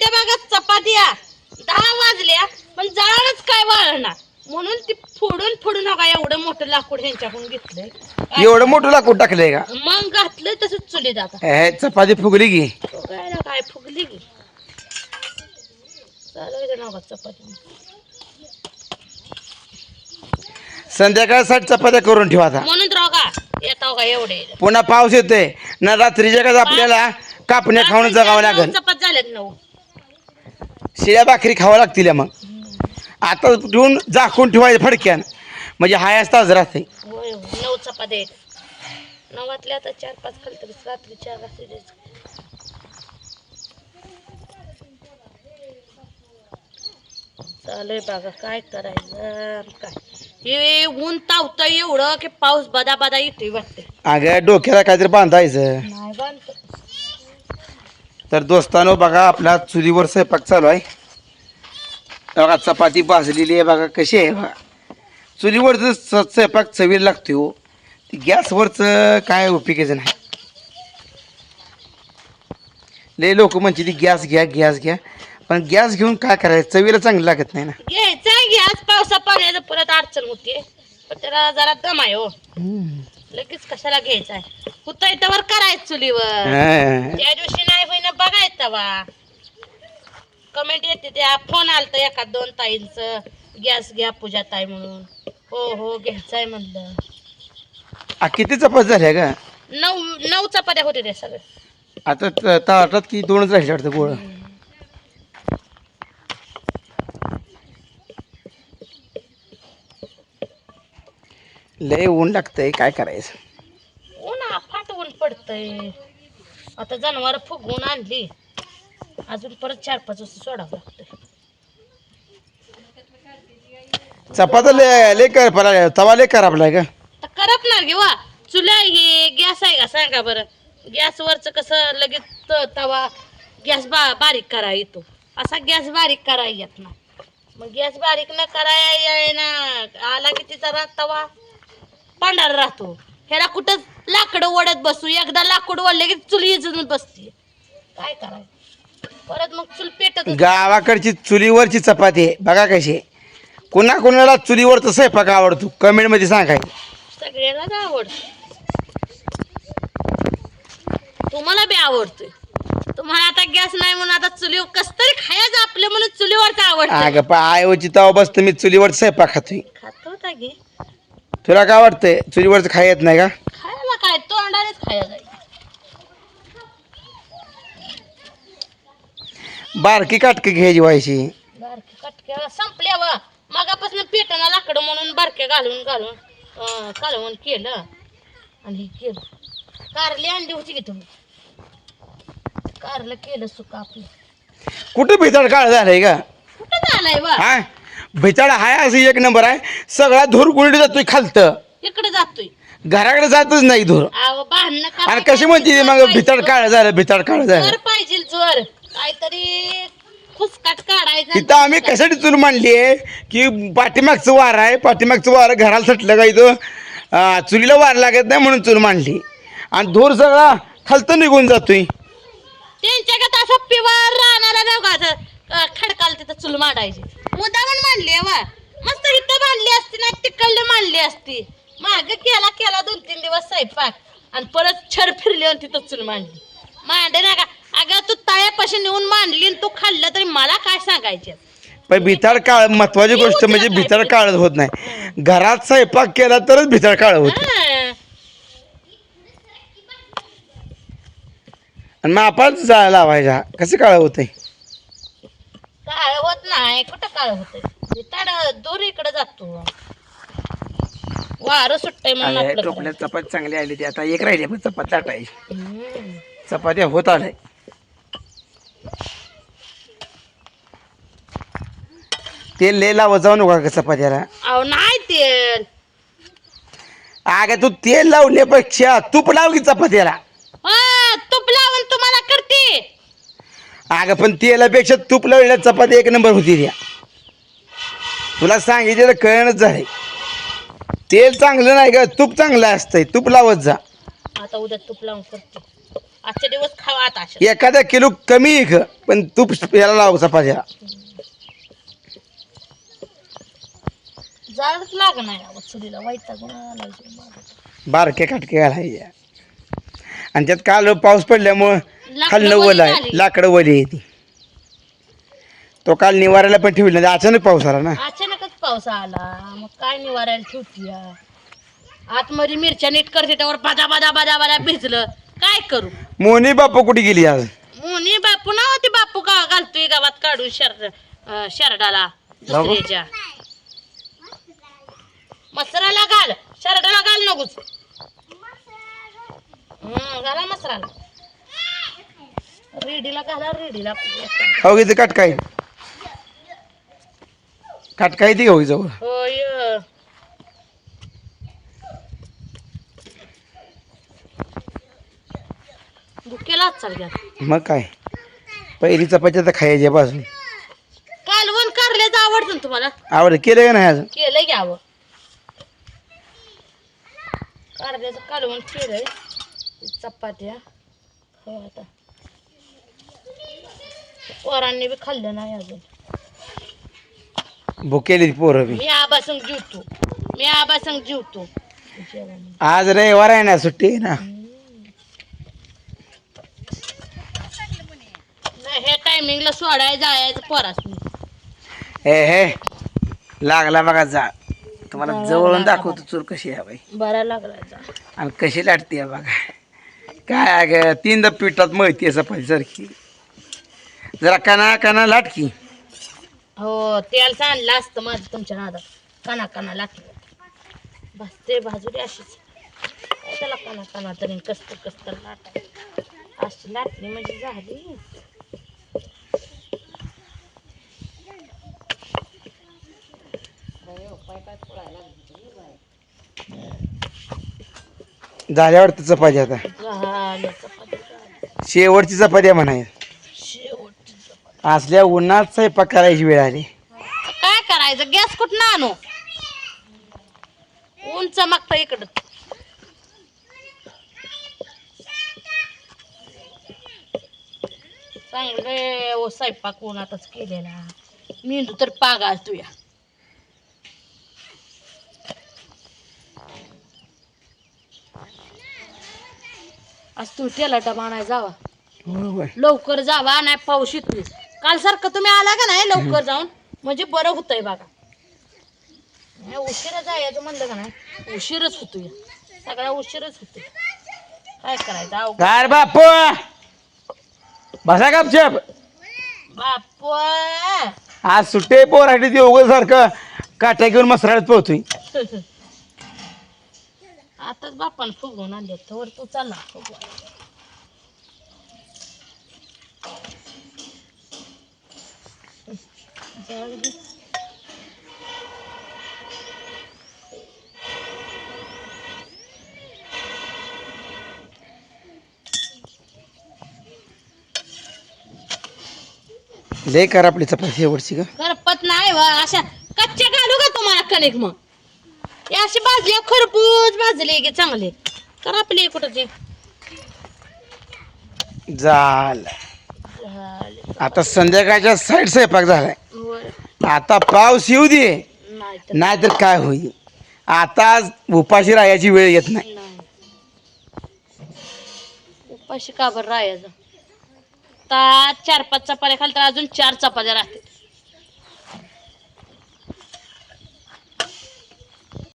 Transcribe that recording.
त्या बघा चपात्या दहा वाजल्या पण जळानच काय वाळणार? म्हणून ती फोडून फोडून नका एवढं मोठं लाकूड ह्यांच्याकडून घेतलंय. एवढं मोठं लाकूड टाकलंय का? मग घातलं तसंच चुलीत आता. हे चपाती फुगली की. काय ना काय फुगली की. चालू नका चपाती? संध्याकाळसाठी चपात्या करून ठेवा आता. म्हणून तर का एवढे? पुन्हा पाऊस येतोय. ना रात्रीच्या का आपल्याला कापण्या खाऊन जगावं लागेल. चपात झाल्यात नऊ. शिळ्या भाकरी खावं लागतील मग. आता ठेवून झाकून ठेवायचं फडक्यान. म्हणजे हाय ताज राहते होय होय. नऊ चपात्या आहेत. नवातल्या आता चार पाच खाली तरी रात्री चार रात्री चालूय बघा काय करायचं? काय? हे ऊन तावतंय एवढं की पाऊस बदा बदा येतोय वाटते. अगं डोक्याला काहीतरी बांधायचं. नाही बांधतो. तर दोस्तानो बघा आपला चुलीवर स्वयंपाक चालू आहे. बघा चपाती भाजलेली आहे बघा कशी आहे. बघा. चुलीवरचं स- स्वयंपाक चवीला लागते हो. ती गॅसवरचं काय उपयोगाचं नाही. लय लोक म्हणते ती गॅस घ्या गॅस घ्या. पण गॅस घेऊन काय करायचं? चवीला चांगलं लागत नाही ना. घ्यायचा घ्याच पावसा पाण्याचं परत अडचण होते. पण त्याला जरा दम आहे हो. लगेच कशाला घ्यायचा आहे? कुठं त्यावर करायचं चुलीवर. हा. त्या दिवशी बघायचं वा कमेंट येते त्या फोन आलत एका दोन ताईंच. गॅस घ्या पूजा ताई म्हणून. हो हो घ्यायचाय म्हणलं. आ, किती चपाती झाल्या का नऊ नऊ चपात्या होते ते सगळे आता त- ताटात की दोनच राहिले वाटतं गोळ. लय ऊन लागतंय काय करायचं? ऊन फाट ऊन पडतय. आता जनावर फुगवून आणली. अजून परत चार पाच वाजता सोडावं लागतंय. चपात्या लय लय कर तवा लय खराब आपलाय का? तर करपणार घे वा. चुला हे गॅस आहे का? सांगा बरं. गॅसवरचं कसं लगेच त- तवा गॅस बा बारीक करा येतो. असा गॅस बारीक करा येत ना मग गॅस बारीक न कराय ना आला की तिचा रा- तवा. पांढरा राहतो. ह्याला कुठं लाकडं ओढत बसू? एकदा लाकूड ओढले की चुली इजून बसते. काय करायचं? परत मग चूल पेटत गावाकडची चुलीवरची चपाती आहे. बघा कशी कोणा कोणाला चुलीवरचा स्वयंपाक आवडतो? कमेंटमध्ये सांगायचं सगळ्यालाच आवडतं. तुम्हाला बी आवडतोय. तुम्हाला आता गॅस नाही म्हणून आता चुली कस तरी खायचं आपलं म्हणून चुलीवरच आवडतं. अगं पा आयोची तवा बसतो मी चुलीवर स्वयंपाक खातोय. खातो होता घे तुला काय वाटतंय? चुलीवरचं खाय येत नाही का? खायला काय? तोंडानेच खायला बारकी काटकी घ्यायची व्हायची. बारकी कटक्या संपल्यावर मगापासून पेटाना लाकडं म्हणून बारक्या घालून घालून अं, केलं. आणि हे केलं. कारली आणली होती की तुम्ही? कारलं केलं सुका आपलं. कुठं भितड काळ झालंय का कुठं झालाय बा हा? भितड हाय असं एक नंबर आहे. सगळा धूर गुंडी जातोय खालतं. इकडे जातोय. घराकडे जातच नाही धूर. अहो भांडणं करायला आणि कशी म्हणते मग? भितड काळ झालं भितड काळ झालं. जोर पाहिजे जोर. काहीतरी खुसकाट काढायचा. इथं आम्ही कशासाठी चूल मांडली आहे? की पाठीमागचं वार आहे. पाठीमागचं वार घराला सुटलं का इथं? अं, चुलीला वार लागत नाही म्हणून चूल मांडली. आणि धूर सगळा खालतं निघून जातोय. त्यांच्या गत असं पिवार राहणारा नव्हता खडकाल तिथं चूल मांडायची. मुद्दामन मांडली वा. मस्त इथं बांधली असती ना तिकडली मांडली असती. माग केला केला दोन तीन दिवस स्वयंपाक. आणि परत छर फिरली आणि तिथं चूल मांडली. मांडे ना का अगं तू तळ्यापाशी नेऊन मांडली आणि तू खाल्लं तरी मला काय सांगायचे? पण भिताड काळ महत्वाची गोष्ट म्हणजे भिताड काळ होत नाही. घरात स्वयंपाक केला तरच भिताड काळ होत आणि मापाच जा लावायचा कसं काळ होतंय? होत नाही. कुठं काळ होत ताड दूर इकडे जातो. वारं सुटतंय म्हणून चपाती चांगली आली ती. आता एक राहिली पण चपाती लाटायची. हम्म. चपात्या होत आलाय. तेल लय लावत जाऊ नका का चपात्याला. अहो नाही तेल अगं तू तेल लावण्यापेक्षा तूप लाव की चपात्याला. हा, तूप लावून तुम्हाला करते. अगं पण तेलापेक्षा तूप लावलेल्या चपाती एक नंबर होती त्या तुला सांगितलेलं कळणच झालंय. तेल चांगलं नाही का तूप चांगलं असतंय. तूप लावत जा. आता उद्या तूप लावून करते. आजचे दिवस खावा आता अशा. एखादा किलो कमी आहे ग, पण तूप याला लाव चपात्या जाळच लाग नाही चुलीला वैतागून आलाय जीव माझा. बारके काटके घालायचे. आणि त्यात काल पाऊस पडल्यामुळं वली वल आहे. लाकडं वली आहे ती. तो काल निवारायला पण ठेवली नाही अचानक पाऊस आला ना. अचानकच पाऊस आला. मग काय निवारायला ठेवती? आतमध्ये मिरच्या नीट करते त्यावर बादा बादा बादा बादा भिजलं. काय करू? मोनी बापू कुठे गेली आज? मुनी बापू ना होती बापू का घालतोय गावात काढून शर अं, शरडाला दुसऱ्याच्या. मसराला घाल शरडाला घाल नकोच हम्म घाला मसराला. रेडीला घाला रेडीला. हो किती काटकाय काटकाय ती घेऊ जवळ होय. मग काय? पहिली चपात्या तर खायच्या बाजून कालवण कारल्याचं आवडतं ना तुम्हाला? आवड केलं का नाही अजून? केलंय घ्यावं कारल्याचं कालवण केलंय. चपात्या. हो आता. पोरांनी बी खाल्लं नाही अजून. भुकेली पोरं बी. मी आबा संग जेवतो. मी आबा संग जेवतो. आज रविवार आहे ना सुट्टी आहे ना. हे टायमिंगला सोडायला जायचं पोरासनी. हे हे लागला बघा जा. तुम्हाला जवळून दाखवतो चूर कशी आहे बाई. बरा लागला जा. आणि कशी लाटते बघा. काय अगं तीनदा पिठात मळती चपाती सारखी. जरा कना कना लाटकी. हो तेल सांडलं असतं माझं तुमच्या नादात. काना काना लागलं बस ते बाजूला अशीच. काय त्याला काना काना तरी कस्त कस्त लाटाय अशी लाटली म्हणजे झाली. झाल्यावर तर चपाती आता. झालं चपाती. झाली. शेवटची चपाती म्हणाय. असल्या उन्हात स्वयंपाक करायची वेळ आली. काय करायचं? गॅस कुठं आणू? ऊन चमकतं इकडं. चांगले ओ स्वयंपाक उन्हातच केलेला. मेंदू तर पागाल तुया. आज तू त्याला डबा आणायला जावा. बरोबर लवकर जावा नाही पाऊस येतोय. काल सारखं तुम्ही आला का नाही लवकर जाऊन? म्हणजे बरं होतंय बघा. नाही, उशिरा जायचं म्हणलं का नाही? उशीरच होतोय. सगळा उशीरच होतोय. काय करायचं? अवघड. काय बापू बसा गपचप. बाप आज सुट्टे पोराठी ते उघड सारखं काट्या घेऊन मसराळ्यात पोहतोय आताच बापान फुगवून आणले तर तू चालला. फुगवा जाऊ दे. लय कर आपली चपाती शेवटची का करपत नाही व अशा कच्च्या घालू का तुम्हाला कणिक मग हे अशी भाजली खरपूस भाजली की चांगले तर आपली कुठं ते झालं. आता संध्याकाळच्या साईड स्वयंपाक झालाय. आता पाऊस येऊ दे. नाही तर नाहीतर काय होईल? आता उपाशी राहायची वेळ येत नाही. उपाशी का बरं राहायचं? चार पाच चपात्या खाल तर अजून चार चपात्या राहते